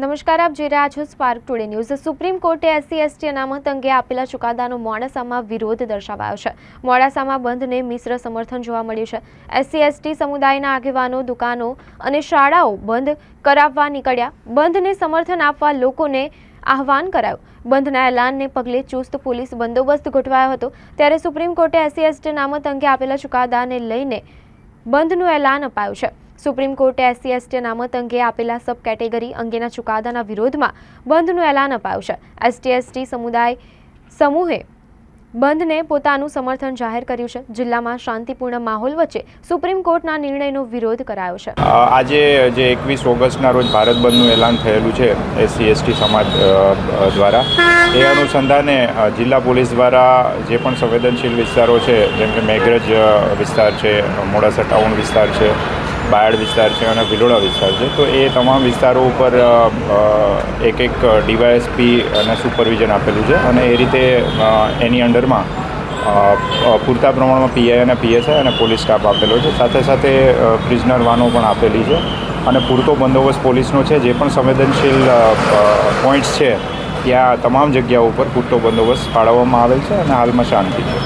નમસ્કાર, આપ જોઈ રહ્યા છો સ્પાર્ક ટુડે ન્યૂઝ સુપ્રીમ કોર્ટે એસસી એસટી અનામત અંગે આપેલા ચુકાદાનો મોડાસામાં વિરોધ દર્શાવાયો છે. મોડાસામાં બંધને મિશ્ર સમર્થન જોવા મળ્યું છે. એસસી એસટી સમુદાયના આગેવાનો, દુકાનો અને શાળાઓ બંધ કરાવવા નીકળ્યા. બંધને સમર્થન આપવા લોકોને આહવાન કરાયું. બંધના એલાનને પગલે ચુસ્ત પોલીસ બંદોબસ્ત ગોઠવાયો હતો. ત્યારે સુપ્રીમ કોર્ટે એસસી એસટી અનામત અંગે આપેલા ચુકાદાને લઈને બંધનું એલાન અપાયું છે. સુપ્રીમ કોર્ટે એસસી એસટી અનામત અંગે આપેલા સબ કેટેગરી અંગેના ચુકાદાના વિરોધમાં બંધનું એલાન અપાયું છે. એસટી એસટી સમુદાય સમૂહે બંધને પોતાનું સમર્થન જાહેર કર્યું છે. જિલ્લામાં શાંતિપૂર્ણ માહોલ વચ્ચે સુપ્રીમ કોર્ટના નિર્ણયનો વિરોધ કરાયો છે. આજે જે એકવીસ ઓગસ્ટના રોજ ભારત બંધનું એલાન થયેલું છે એસસી એસટી સમાજ દ્વારા, એ અનુસંધાને જિલ્લા પોલીસ દ્વારા જે પણ સંવેદનશીલ વિસ્તારો છે, જેમ કે મેઘરજ વિસ્તાર છે, મોડાસા ટાઉન વિસ્તાર છે બાયડ વિસ્તાર છે અને ભિલોડા વિસ્તાર છે. તો એ તમામ વિસ્તારો ઉપર એક એક ડીવાયએસપી અને સુપરવિઝન આપેલું છે અને એ રીતે એની અંડરમાં પૂરતા પ્રમાણમાં પીઆઈ અને પીએસઆઈ અને પોલીસ સ્ટાફ આપેલો છે. સાથે સાથે પ્રિઝનર વાનો પણ આપેલી છે અને પૂરતો બંદોબસ્ત પોલીસનો છે. જે પણ સંવેદનશીલ પોઈન્ટ્સ છે, ત્યાં તમામ જગ્યાઓ ઉપર પૂરતો બંદોબસ્ત ફાળવવામાં આવેલ છે અને હાલમાં શાંતિ છે.